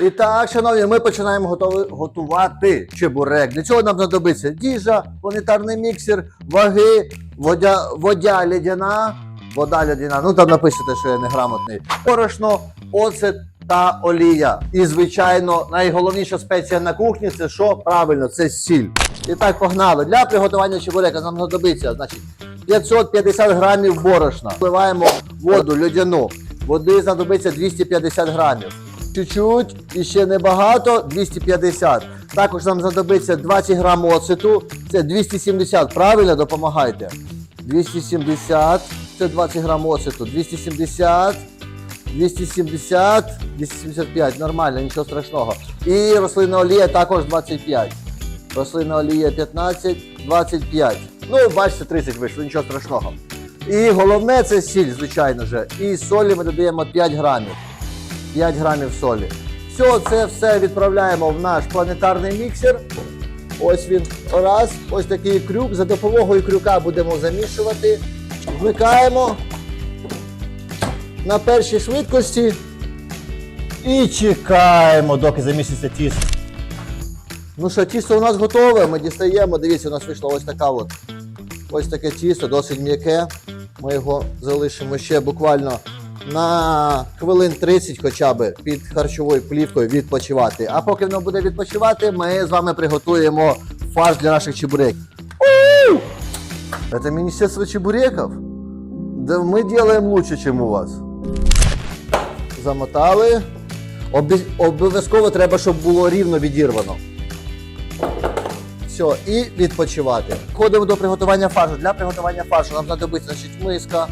І так, шановні, ми починаємо готови- готувати чебурек. Для цього нам знадобиться діжа, планетарний міксер, ваги, водя, водя лядяна, вода лядяна. Ну там напишете, що я неграмотний. Порошно, оцет та олія. І, звичайно, найголовніша спеція на кухні це що? Правильно, це сіль. І так, погнали. Для приготування чебурека нам знадобиться, значить, 550 грамів борошна. Вливаємо воду льодяну. Води знадобиться 250 грамів. Чуть-чуть і ще небагато 250. Також нам знадобиться 20 грам оцету. Це 270. Правильно допомагайте. 270. Це 20 грам оцету. 270. 270, 275, нормально, нічого страшного. І рослинна олія також 25. Рослинна олія 15, 25. Ну, бачите, 30 вийшло, нічого страшного. І головне це сіль, звичайно же. І солі ми додаємо 5 грамів. 5 грамів солі. Все, це все відправляємо в наш планетарний міксер. Ось він раз, ось такий крюк. За допомогою крюка будемо замішувати. Вмикаємо на першій швидкості і чекаємо, доки заміситься тісто. Ну що, тісто у нас готове, ми дістаємо. Дивіться, у нас вийшло ось така от. Ось таке тісто, досить м'яке. Ми його залишимо ще буквально на хвилин 30 хоча б під харчовою плівкою відпочивати. А поки воно буде відпочивати, ми з вами приготуємо фарш для наших чебуреків. У! Это Министерство чебуреков? Да мы делаем лучше, чем у вас. Замотали. Обов'язково треба, щоб було рівно відірвано. Все, і відпочивати. Ходимо до приготування фаршу. Для приготування фаршу нам знадобиться значить, миска,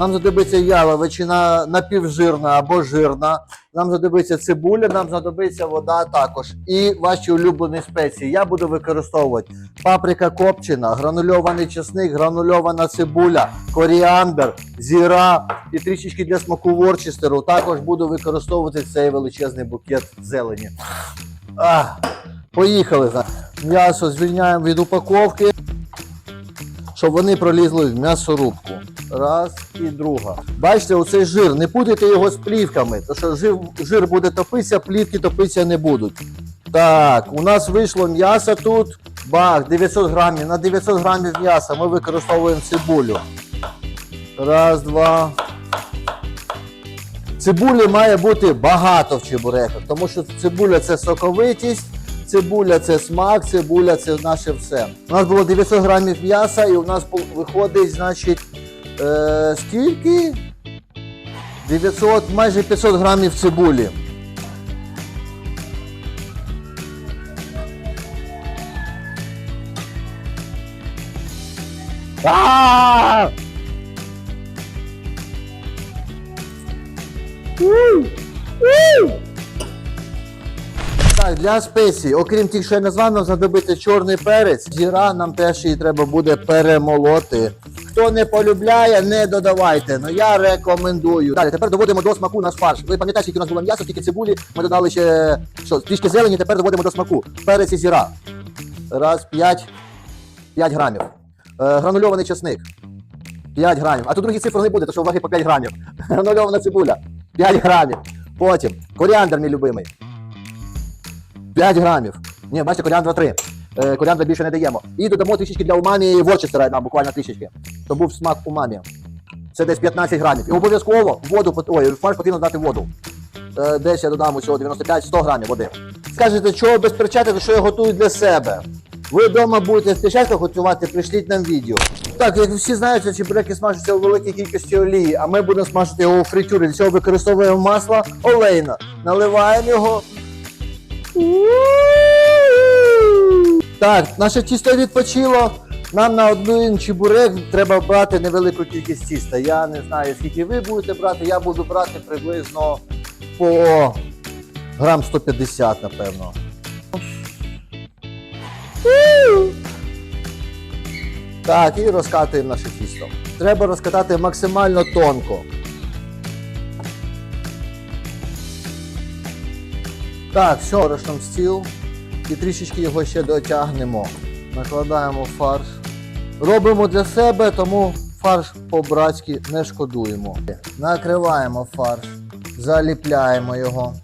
нам знадобиться яловичина напівжирна або жирна, нам знадобиться цибуля, нам знадобиться вода також. І ваші улюблені спеції. Я буду використовувати паприка копчена, гранульований чесник, гранульована цибуля, коріандр, зіра і трішечки для смаку ворчестеру. Також буду використовувати цей величезний букет зелені. Ах, поїхали. М'ясо звільняємо від упаковки, щоб вони пролізли в м'ясорубку. Раз і друга. Бачите, оцей жир. Не путайте його з плівками, тому що жир, жир буде топитися, плівки топитися не будуть. Так, у нас вийшло м'ясо тут. Бах, 900 грамів. На 900 грамів м'яса ми використовуємо цибулю. Раз, два. Цибулі має бути багато в чебуреках, тому що цибуля це соковитість, цибуля це смак, цибуля це наше все. У нас було 900 грамів м'яса, і у нас виходить, значить, е, скільки? 900, майже 500 грамів цибулі. А! Так, для спецій, окрім тих, що я назвав, нам знадобиться чорний перець. Зіра нам теж її треба буде перемолоти. Хто не полюбляє, не додавайте. Ну я рекомендую. Далі, тепер доводимо до смаку наш фарш. Ви пам'ятаєте, скільки у нас було м'яса, скільки цибулі. Ми додали ще що, трішки зелені, тепер доводимо до смаку. Перець і зіра. Раз, п'ять. 5 грамів. Е, гранульований чесник. 5 грамів. А тут другі цифри не буде, то що ваги по 5 грамів. Гранульована цибуля. 5 грамів. Потім коріандр, мій любимий. 5 грамів. Ні, бачите, коріандра 3. Е, коріандра більше не даємо. І додамо трішечки для умамі ворчестера, нам буквально трішечки. Щоб був смак умамі. Це десь 15 грамів. І обов'язково воду, ой, фарш потрібно дати воду. Е, десь я додам усього 95-100 грамів води. Скажете, чого без перчаток, що я готую для себе? Ви вдома будете в перчатках готувати, пришліть нам відео. Так, як всі знають, що чебуреки смажаться у великій кількості олії, а ми будемо смажити його у фритюрі. Для цього використовуємо масло олейна. Наливаємо його. Так, наше тісто відпочило. Нам на один чебурек треба брати невелику кількість тіста. Я не знаю, скільки ви будете брати. Я буду брати приблизно по грам 150, напевно. Так, і розкатуємо наше тісто. Треба розкатати максимально тонко. Так, все, борошном стіл. І трішечки його ще дотягнемо. Накладаємо фарш. Робимо для себе, тому фарш по-братськи не шкодуємо. Накриваємо фарш, заліпляємо його.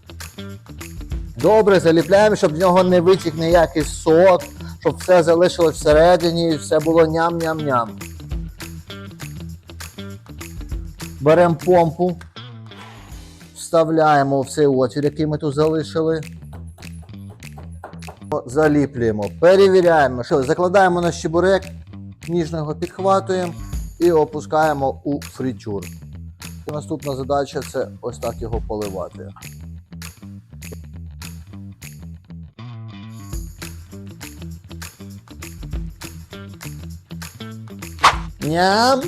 Добре, заліпляємо, щоб в нього не витік ніякий сок, щоб все залишилось всередині і все було ням-ням-ням. Беремо помпу, вставляємо в цей отвір, який ми тут залишили. Заліплюємо, перевіряємо, що закладаємо на щебурек, ніжно його підхватуємо і опускаємо у фритюр. Наступна задача це ось так його поливати. Ням.